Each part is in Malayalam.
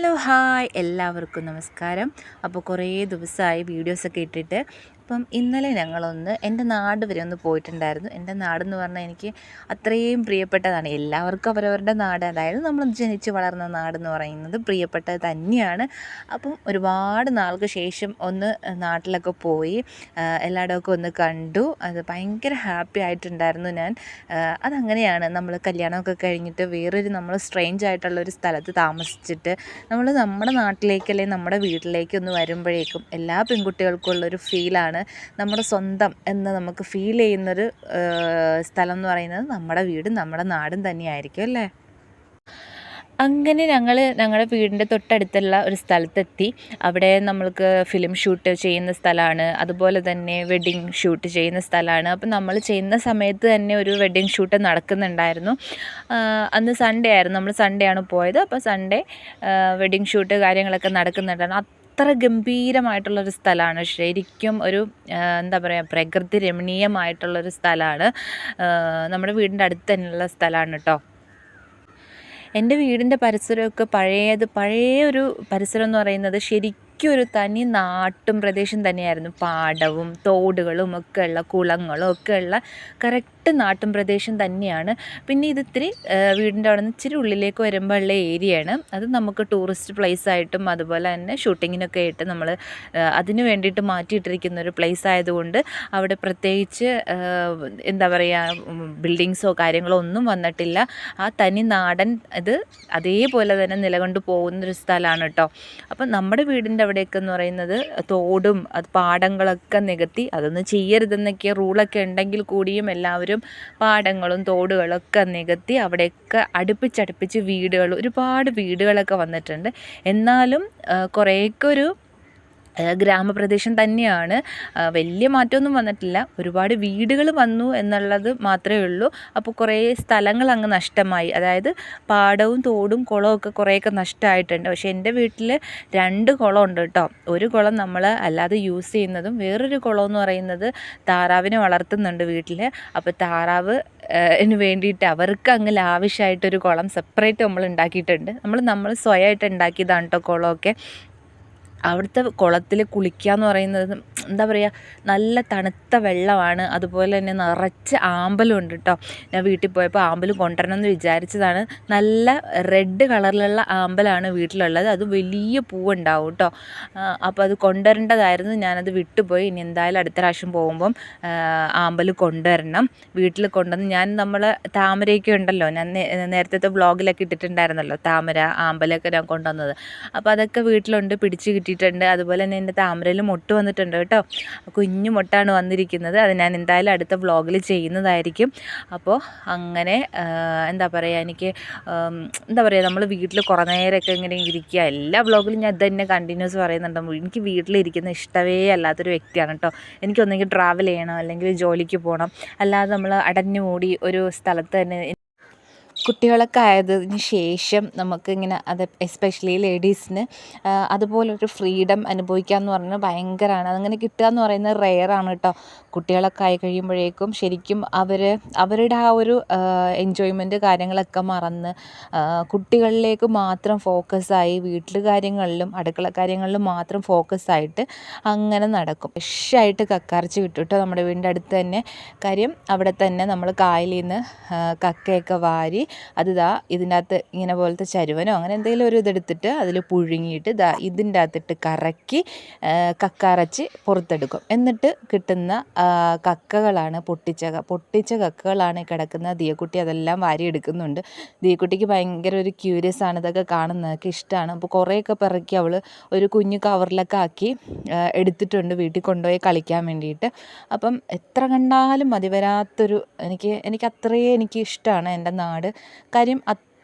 Hello hi. എല്ലാവർക്കും നമസ്കാരം. അപ്പോൾ കുറേ ദിവസമായി വീഡിയോസൊക്കെ ഇട്ടിട്ട് അപ്പം ഇന്നലെ ഞങ്ങളൊന്ന് എന്റെ നാട് വരെ ഒന്ന് പോയിട്ടുണ്ടായിരുന്നു. എന്റെ നാടെന്ന് പറഞ്ഞാൽ എനിക്ക് അത്രയും പ്രിയപ്പെട്ടതാണ്. എല്ലാവർക്കും അവരവരുടെ നാട് അതായത് നമ്മൾ ജനിച്ച് വളർന്ന നാടെന്ന് പറയുന്നത് പ്രിയപ്പെട്ടത് തന്നെയാണ്. അപ്പം ഒരുപാട് നാൾക്ക് ശേഷം ഒന്ന് നാട്ടിലൊക്കെ പോയി എല്ലായിടമൊക്കെ ഒന്ന് കണ്ടു. അത് ഭയങ്കര ഹാപ്പി ആയിട്ടുണ്ടായിരുന്നു ഞാൻ. അതങ്ങനെയാണ്. നമ്മൾ കല്യാണമൊക്കെ കഴിഞ്ഞിട്ട് വേറൊരു നമ്മൾ സ്ട്രേഞ്ച് ആയിട്ടുള്ള ഒരു സ്ഥലത്ത് താമസിച്ചിട്ട് നമ്മൾ നമ്മുടെ നാട്ടിലേക്ക് അല്ലെങ്കിൽ നമ്മുടെ വീട്ടിലേക്ക് ഒന്ന് വരുമ്പോഴേക്കും എല്ലാ പെൺകുട്ടികൾക്കും ഉള്ളൊരു ഫീലാണ് നമ്മുടെ സ്വന്തം എന്ന് നമുക്ക് ഫീൽ ചെയ്യുന്നൊരു സ്ഥലം എന്ന് പറയുന്നത് നമ്മുടെ വീടും നമ്മുടെ നാടും തന്നെയായിരിക്കും അല്ലേ? അങ്ങനെ ഞങ്ങൾ ഞങ്ങളുടെ വീടിന്റെ തൊട്ടടുത്തുള്ള ഒരു സ്ഥലത്തെത്തി. അവിടെ നമ്മൾക്ക് ഫിലിം ഷൂട്ട് ചെയ്യുന്ന സ്ഥലമാണ്. അതുപോലെ തന്നെ വെഡ്ഡിങ് ഷൂട്ട് ചെയ്യുന്ന സ്ഥലമാണ്. അപ്പം നമ്മൾ ചെയ്യുന്ന സമയത്ത് തന്നെ ഒരു വെഡ്ഡിങ് ഷൂട്ട് നടക്കുന്നുണ്ടായിരുന്നു. അന്ന് സൺഡേ ആയിരുന്നു. നമ്മൾ സൺഡേ ആണ് പോയത്. അപ്പോൾ സൺഡേ വെഡ്ഡിങ് ഷൂട്ട് കാര്യങ്ങളൊക്കെ നടക്കുന്നുണ്ടായിരുന്നു. അത്ര ഗംഭീരമായിട്ടുള്ളൊരു സ്ഥലമാണ്. ശരിക്കും ഒരു എന്താ പറയുക പ്രകൃതി രമണീയമായിട്ടുള്ളൊരു സ്ഥലമാണ്. നമ്മുടെ വീടിന്റെ അടുത്ത് തന്നെയുള്ള സ്ഥലമാണ് കേട്ടോ എന്റെ വീടിന്റെ പരിസരമൊക്കെ പഴയത് പഴയ ഒരു പരിസരം എന്ന് പറയുന്നത് ശരിക്കും ഒരു തനി നാട്ടും പ്രദേശം തന്നെയായിരുന്നു. പാടവും തോടുകളും ഒക്കെ ഉള്ള കുളങ്ങളും ഒക്കെ ഉള്ള കറക്റ്റ് നാട്ടും പ്രദേശം തന്നെയാണ്. പിന്നെ ഇത് ഇത്തിരി വീടിന്റെ അവിടെ നിന്ന് ഇച്ചിരി ഉള്ളിലേക്ക് വരുമ്പോൾ ഉള്ള ഏരിയയാണ് അത് നമുക്ക് ടൂറിസ്റ്റ് പ്ലേസ് ആയിട്ടും അതുപോലെ തന്നെ ഷൂട്ടിങ്ങിനൊക്കെ ആയിട്ട് നമ്മൾ അതിന് വേണ്ടിയിട്ട് മാറ്റിയിട്ടിരിക്കുന്ന ഒരു പ്ലേസ് ആയതുകൊണ്ട് അവിടെ പ്രത്യേകിച്ച് എന്താ പറയുക ബിൽഡിങ്സോ കാര്യങ്ങളോ ഒന്നും വന്നിട്ടില്ല. ആ തനി നാടൻ ഇത് അതേപോലെ തന്നെ നിലകൊണ്ട് പോകുന്നൊരു സ്ഥലമാണ് കേട്ടോ. അപ്പം നമ്മുടെ വീടിന്റെ അവിടെയൊക്കെ എന്ന് പറയുന്നത് തോടും അത് പാടങ്ങളൊക്കെ നികത്തി അതൊന്നും ചെയ്യരുതെന്നൊക്കെ റൂളൊക്കെ ഉണ്ടെങ്കിൽ കൂടിയും എല്ലാവരും പാടങ്ങളും തോടുകളൊക്കെ നികത്തി അവിടെയൊക്കെ അടുപ്പിച്ചടുപ്പിച്ച് വീടുകൾ ഒരുപാട് വീടുകളൊക്കെ വന്നിട്ടുണ്ട്. എന്നാലും കുറേയൊക്കെ ഒരു ഗ്രാമപ്രദേശം തന്നെയാണ്. വലിയ മാറ്റമൊന്നും വന്നിട്ടില്ല. ഒരുപാട് വീടുകൾ വന്നു എന്നുള്ളത് മാത്രമേ ഉള്ളൂ. അപ്പോൾ കുറേ സ്ഥലങ്ങൾ അങ്ങ് നഷ്ടമായി. അതായത് പാടവും തോടും കുളവും ഒക്കെ കുറേയൊക്കെ നഷ്ടമായിട്ടുണ്ട്. പക്ഷേ എന്റെ വീട്ടിൽ രണ്ട് കുളം ഉണ്ട് കേട്ടോ. ഒരു കുളം നമ്മൾ അല്ലാതെ യൂസ് ചെയ്യുന്നതും വേറൊരു കുളം എന്ന് പറയുന്നത് താറാവിനെ വളർത്തുന്നുണ്ട് വീട്ടിൽ. അപ്പോൾ താറാവ് ന് വേണ്ടിയിട്ട് അവർക്ക് അങ്ങ് ലാവിഷായിട്ടൊരു കുളം സെപ്പറേറ്റ് നമ്മൾ ഉണ്ടാക്കിയിട്ടുണ്ട്. നമ്മൾ നമ്മൾ സ്വയമായിട്ട് ഉണ്ടാക്കിയതാണ് കേട്ടോ കുളമൊക്കെ. അവിടുത്തെ കുളത്തിൽ കുളിക്കുക എന്ന് പറയുന്നത് എന്താ പറയുക നല്ല തണുത്ത വെള്ളമാണ്. അതുപോലെ തന്നെ നിറച്ച് ആമ്പലും ഉണ്ട് കേട്ടോ ഞാൻ വീട്ടിൽ പോയപ്പോൾ ആമ്പലും കൊണ്ടുവരണം എന്ന് വിചാരിച്ചതാണ്. നല്ല റെഡ് കളറിലുള്ള ആമ്പലാണ് വീട്ടിലുള്ളത്. അത് വലിയ പൂവുണ്ടാവും കേട്ടോ അപ്പോൾ അത് കൊണ്ടുവരേണ്ടതായിരുന്നു. ഞാനത് വിട്ടുപോയി. ഇനി എന്തായാലും അടുത്ത പ്രാവശ്യം പോകുമ്പം ആമ്പൽ കൊണ്ടുവരണം. വീട്ടിൽ കൊണ്ടുവന്ന് ഞാൻ നമ്മൾ താമരയൊക്കെ ഉണ്ടല്ലോ. ഞാൻ നേരത്തെ ബ്ലോഗിലൊക്കെ ഇട്ടിട്ടുണ്ടായിരുന്നല്ലോ താമര ആമ്പലൊക്കെ ഞാൻ കൊണ്ടുവന്നത്. അപ്പോൾ അതൊക്കെ വീട്ടിലുണ്ട്. പിടിച്ച് കിട്ടി കിട്ടിയിട്ടുണ്ട്. അതുപോലെ തന്നെ എന്റെ താമരയിൽ മുട്ട് വന്നിട്ടുണ്ട് കേട്ടോ. കുഞ്ഞു മുട്ടാണ് വന്നിരിക്കുന്നത്. അത് ഞാൻ എന്തായാലും അടുത്ത വ്ളോഗിൽ ചെയ്യുന്നതായിരിക്കും. അപ്പോൾ അങ്ങനെ എന്താ പറയുക എനിക്ക് എന്താ പറയുക നമ്മൾ വീട്ടിൽ കുറേ നേരമൊക്കെ ഇങ്ങനെ ഇരിക്കുക. എല്ലാ വ്ളോഗിലും ഞാൻ ഇത് തന്നെ കണ്ടിന്യൂസ് പറയുന്നുണ്ട്. എനിക്ക് വീട്ടിലിരിക്കുന്ന ഇഷ്ടമേ അല്ലാത്തൊരു വ്യക്തിയാണ് കേട്ടോ. എനിക്കൊന്നെങ്കിൽ ട്രാവൽ ചെയ്യണം അല്ലെങ്കിൽ ജോലിക്ക് പോകണം. അല്ലാതെ നമ്മൾ അടഞ്ഞു മൂടി ഒരു സ്ഥലത്ത് തന്നെ കുട്ടികളൊക്കെ ആയതിന് ശേഷം നമുക്കിങ്ങനെ അത് എസ്പെഷ്യലി ലേഡീസിന് അതുപോലൊരു ഫ്രീഡം അനുഭവിക്കുക എന്ന് പറഞ്ഞാൽ ഭയങ്കരമാണ് അതങ്ങനെ കിട്ടുക എന്ന് പറയുന്നത് റെയറാണ് കേട്ടോ കുട്ടികളൊക്കെ ആയി കഴിയുമ്പോഴേക്കും ശരിക്കും അവർ അവരുടെ ആ ഒരു എൻജോയ്മെന്റ് കാര്യങ്ങളൊക്കെ മറന്ന് കുട്ടികളിലേക്ക് മാത്രം ഫോക്കസായി വീട്ടിൽ കാര്യങ്ങളിലും അടുക്കള കാര്യങ്ങളിലും മാത്രം ഫോക്കസായിട്ട് അങ്ങനെ നടക്കും. ഫ്രഷായിട്ട് കക്കാർച്ച് കിട്ടും കേട്ടോ നമ്മുടെ വീടിന്റെ അടുത്ത് തന്നെ. കാര്യം അവിടെ തന്നെ നമ്മൾ കായലിൽ നിന്ന് കക്കയൊക്കെ വാരി അത് ദാ ഇതിന്റെ ഇങ്ങനെ പോലത്തെ ചരുവനോ അങ്ങനെ എന്തെങ്കിലും ഒരു ഇതെടുത്തിട്ട് അതിൽ പുഴുങ്ങിയിട്ട് ദാ ഇതിന്റെ അകത്തിട്ട് കറക്കി കക്കറച്ച് പുറത്തെടുക്കും. എന്നിട്ട് കിട്ടുന്ന കക്കകളാണ് പൊട്ടിച്ച പൊട്ടിച്ച കക്കകളാണ് കിടക്കുന്ന ദിയക്കുട്ടി അതെല്ലാം വാരിയെടുക്കുന്നുണ്ട്. ദിയക്കുട്ടിക്ക് ഭയങ്കര ഒരു ക്യൂരിയസ് ആണ് ഇതൊക്കെ കാണുന്നതൊക്കെ ഇഷ്ടമാണ് അപ്പോൾ കുറേയൊക്കെ പിറക്കി അവൾ ഒരു കുഞ്ഞു കവറിലൊക്കെ ആക്കി എടുത്തിട്ടുണ്ട് വീട്ടിൽ കൊണ്ടുപോയി കളിക്കാൻ വേണ്ടിയിട്ട്. അപ്പം എത്ര കണ്ടാലും മതി വരാത്തൊരു എനിക്ക് എനിക്ക് അത്രയേ എനിക്ക് ഇഷ്ടമാണ് എന്റെ നാട്. കാര്യം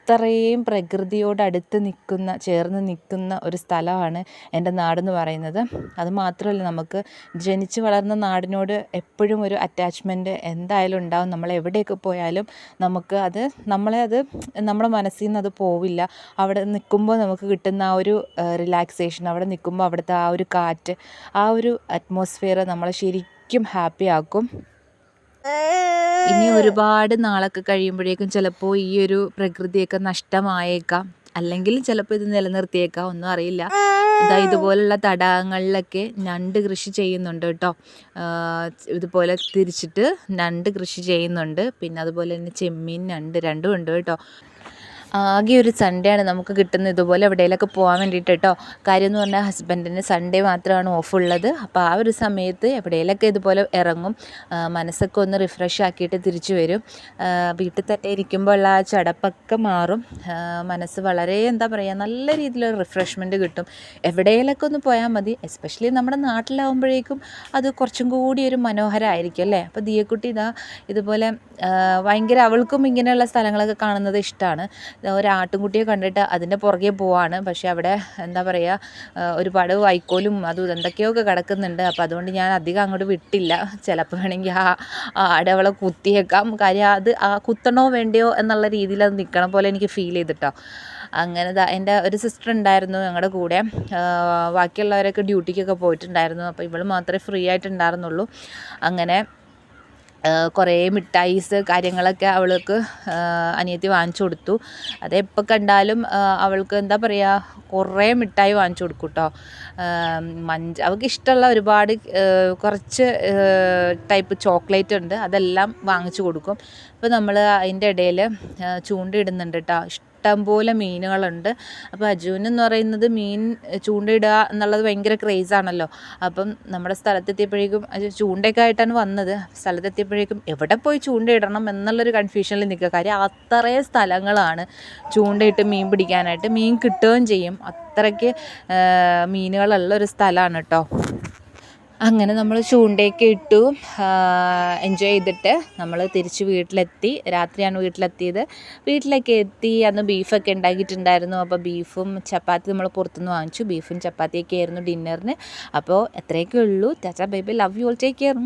അത്രയും പ്രകൃതിയോട് അടുത്ത് നിൽക്കുന്ന ചേർന്ന് നിൽക്കുന്ന ഒരു സ്ഥലമാണ് എന്റെ നാടെന്ന് പറയുന്നത്. അത് മാത്രമല്ല നമുക്ക് ജനിച്ച് വളർന്ന നാടിനോട് എപ്പോഴും ഒരു അറ്റാച്ച്മെന്റ് എന്തായാലും ഉണ്ടാവും. നമ്മൾ എവിടെയൊക്കെ പോയാലും നമുക്ക് അത് നമ്മളെ അത് നമ്മുടെ മനസ്സിൽ നിന്ന് അത് പോവില്ല. അവിടെ നിൽക്കുമ്പോൾ നമുക്ക് കിട്ടുന്ന ആ ഒരു റിലാക്സേഷൻ അവിടെ നിൽക്കുമ്പോൾ അവിടുത്തെ ആ ഒരു കാറ്റ് ആ ഒരു അറ്റ്മോസ്ഫിയർ നമ്മളെ ശരിക്കും ഹാപ്പി ആക്കും. ഇനി ഒരുപാട് നാളൊക്കെ കഴിയുമ്പോഴേക്കും ചിലപ്പോൾ ഈ ഒരു പ്രകൃതിയൊക്കെ നഷ്ടമായേക്കാം. അല്ലെങ്കിൽ ചിലപ്പോൾ ഇത് നിലനിർത്തിയേക്കാം. ഒന്നും അറിയില്ല. ഇതാ ഇതുപോലുള്ള തടാകങ്ങളിലൊക്കെ ഞണ്ട് കൃഷി ചെയ്യുന്നുണ്ട് കേട്ടോ. ഇതുപോലെ തിരിച്ചിട്ട് ഞണ്ട് കൃഷി ചെയ്യുന്നുണ്ട്. പിന്നെ അതുപോലെ തന്നെ ചെമ്മീൻ ഞണ്ട് രണ്ടും ഉണ്ട് കേട്ടോ. ആകെ ഒരു സൺഡേ ആണ് നമുക്ക് കിട്ടുന്നത്. ഇതുപോലെ എവിടെയെങ്കിലൊക്കെ പോകാൻ വേണ്ടിയിട്ട് കേട്ടോ കാര്യം എന്ന് പറഞ്ഞാൽ ഹസ്ബൻഡിന് സൺഡേ മാത്രമാണ് ഓഫ് ഉള്ളത്. അപ്പോൾ ആ ഒരു സമയത്ത് എവിടെയെങ്കിലൊക്കെ ഇതുപോലെ ഇറങ്ങും മനസ്സൊക്കെ ഒന്ന് റിഫ്രഷ് ആക്കിയിട്ട് തിരിച്ചു വരും. വീട്ടിൽ തന്നെ ഇരിക്കുമ്പോൾ ഉള്ള ആ ചടപ്പൊക്കെ മാറും. മനസ്സ് വളരെ എന്താ പറയുക നല്ല രീതിയിലൊരു റിഫ്രഷ്മെന്റ് കിട്ടും. എവിടെയെങ്കിലൊക്കെ ഒന്ന് പോയാൽ മതി. എസ്പെഷ്യലി നമ്മുടെ നാട്ടിലാവുമ്പോഴേക്കും അത് കുറച്ചും കൂടി ഒരു മനോഹരമായിരിക്കും അല്ലേ? അപ്പോൾ ദിയക്കുട്ടി ഇതാ ഇതുപോലെ ഭയങ്കര അവൾക്കും ഇങ്ങനെയുള്ള സ്ഥലങ്ങളൊക്കെ കാണുന്നത് ഇഷ്ടമാണ് ഒരു ആട്ടിൻകുട്ടിയെ കണ്ടിട്ട് അതിന്റെ പുറകെ പോവാണ്. പക്ഷേ അവിടെ എന്താ പറയുക ഒരുപാട് വൈക്കോലും അതും എന്തൊക്കെയൊക്കെ കിടക്കുന്നുണ്ട്. അപ്പോൾ അതുകൊണ്ട് ഞാൻ അധികം അങ്ങോട്ട് വിട്ടില്ല. ചിലപ്പോൾ വേണമെങ്കിൽ ആ ആട് അവളെ കുത്തിയേക്കാം. കാര്യം അത് ആ കുത്തണോ വേണ്ടയോ എന്നുള്ള രീതിയിൽ അത് നിൽക്കണ പോലെ എനിക്ക് ഫീൽ ചെയ്തിട്ടോ. അങ്ങനെ എന്റെ ഒരു സിസ്റ്റർ ഉണ്ടായിരുന്നു ഞങ്ങളുടെ കൂടെ. ബാക്കിയുള്ളവരൊക്കെ ഡ്യൂട്ടിക്കൊക്കെ പോയിട്ടുണ്ടായിരുന്നു. അപ്പോൾ ഇവൾ മാത്രമേ ഫ്രീ ആയിട്ടുണ്ടായിരുന്നുള്ളൂ. അങ്ങനെ കുറേ മിഠായിസ് കാര്യങ്ങളൊക്കെ അവൾക്ക് അനിയത്തി വാങ്ങിച്ചു കൊടുത്തു. അത് എപ്പോൾ കണ്ടാലും അവൾക്ക് എന്താ പറയുക കുറേ മിഠായി വാങ്ങിച്ചു കൊടുക്കും കേട്ടോ മഞ്ച അവൾക്ക് ഇഷ്ടമുള്ള ഒരുപാട് കുറച്ച് ടൈപ്പ് ചോക്ലേറ്റ് ഉണ്ട്. അതെല്ലാം വാങ്ങിച്ചു കൊടുക്കും. അപ്പോൾ നമ്മൾ അതിന്റെ ഇടയിൽ ചൂണ്ടയിടുന്നുണ്ട് കേട്ടോ ഇഷ്ടംപോലെ മീനുകളുണ്ട്. അപ്പോൾ അജുവിന് എന്ന് പറയുന്നത് മീൻ ചൂണ്ടയിടുക എന്നുള്ളത് ഭയങ്കര ക്രേസാണല്ലോ അപ്പം നമ്മുടെ സ്ഥലത്തെത്തിയപ്പോഴേക്കും അജു ചൂണ്ടയൊക്കെ ആയിട്ടാണ് വന്നത്. സ്ഥലത്തെത്തിയപ്പോഴേക്കും എവിടെ പോയി ചൂണ്ടയിടണം എന്നുള്ളൊരു കൺഫ്യൂഷനിൽ നിൽക്കുക. കാര്യം അത്രയും സ്ഥലങ്ങളാണ് ചൂണ്ടയിട്ട് മീൻ പിടിക്കാനായിട്ട് മീൻ കിട്ടുകയും ചെയ്യും. അത്രയ്ക്ക് മീനുകളുള്ള ഒരു സ്ഥലമാണ് കേട്ടോ അങ്ങനെ നമ്മൾ ചൂണ്ടയൊക്കെ ഇട്ടു എൻജോയ് ചെയ്തിട്ട് നമ്മൾ തിരിച്ച് വീട്ടിലെത്തി. രാത്രിയാണ് വീട്ടിലെത്തിയത്. വീട്ടിലൊക്കെ എത്തി അന്ന് ബീഫൊക്കെ ഉണ്ടാക്കിയിട്ടുണ്ടായിരുന്നു. അപ്പോൾ ബീഫും ചപ്പാത്തി നമ്മൾ പുറത്തുനിന്ന് വാങ്ങിച്ചു. ബീഫും ചപ്പാത്തിയൊക്കെ ആയിരുന്നു ഡിന്നറിന്. അപ്പോൾ എത്രയൊക്കെ ഉള്ളൂ. ചാച്ച baby love you all take care